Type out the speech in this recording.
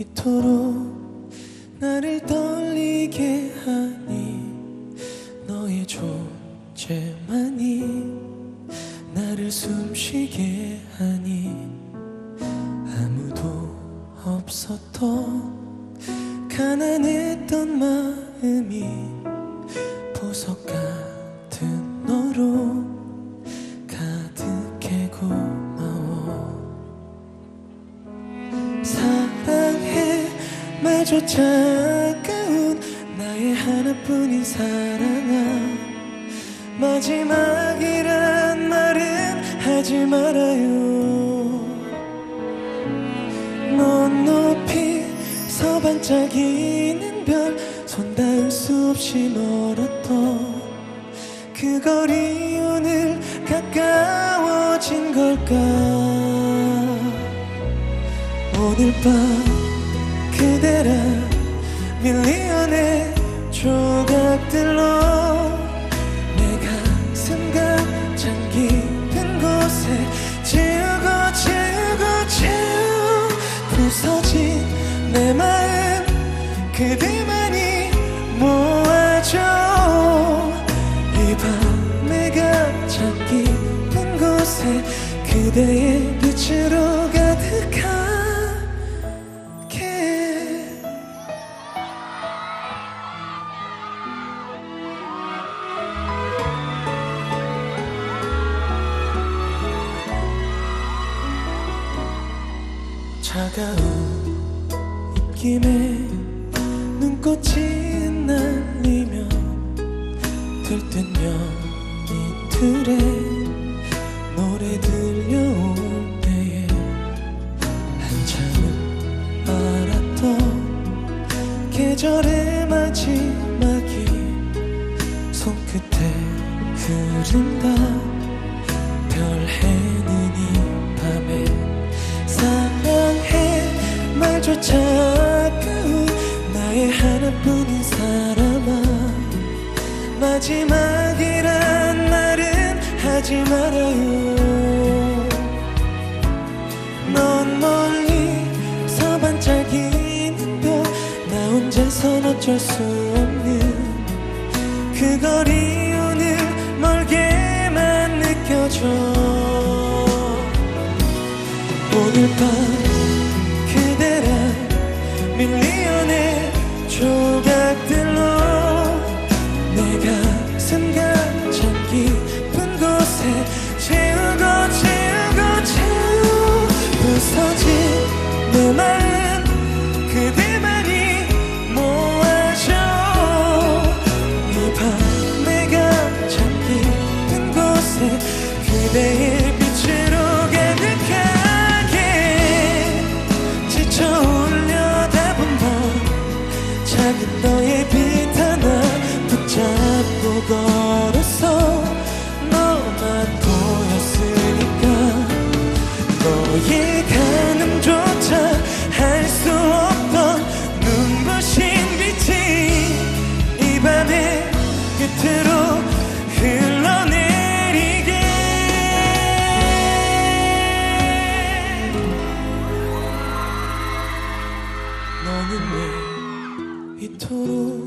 이토록 나를 떨리게 하니 너의 존재만이 나를 숨쉬게 하니 아무도 없었던 가난했던 마음이 보석 같은 마저 차가운 나의 하나뿐인 사랑아. 마지막이란 말은 하지 말아요. 넌 높이 서 반짝이는 별 손 닿을 수 없이 멀었던 그 거리 오늘 가까워진 걸까? 오늘 밤 그대란 밀리언의 조각들로 내 가슴 가장 깊은 곳에 지우고 지우고 지우 부서진 내 마음 그대만이 모아줘. 이 밤의 가장 깊은 곳에 그대의 빛으로 차가운 입김에 눈꽃이 날리며 들뜬 연인들의 노래 들려올 때에 한참을 알았던 계절의 마지막이 손끝에 흐른다. 별 해는 이 밤에 사랑해. 말조차 아까운 나의 하나뿐인 사람아. 마지막이란 말은 하지 말아요. 넌 멀리 서 반짝이는 별 나 혼자선 어쩔 수 없는 그 거리 밤 그대란 밀리언의 조각들로 내 가슴 가장 깊은 곳에 너는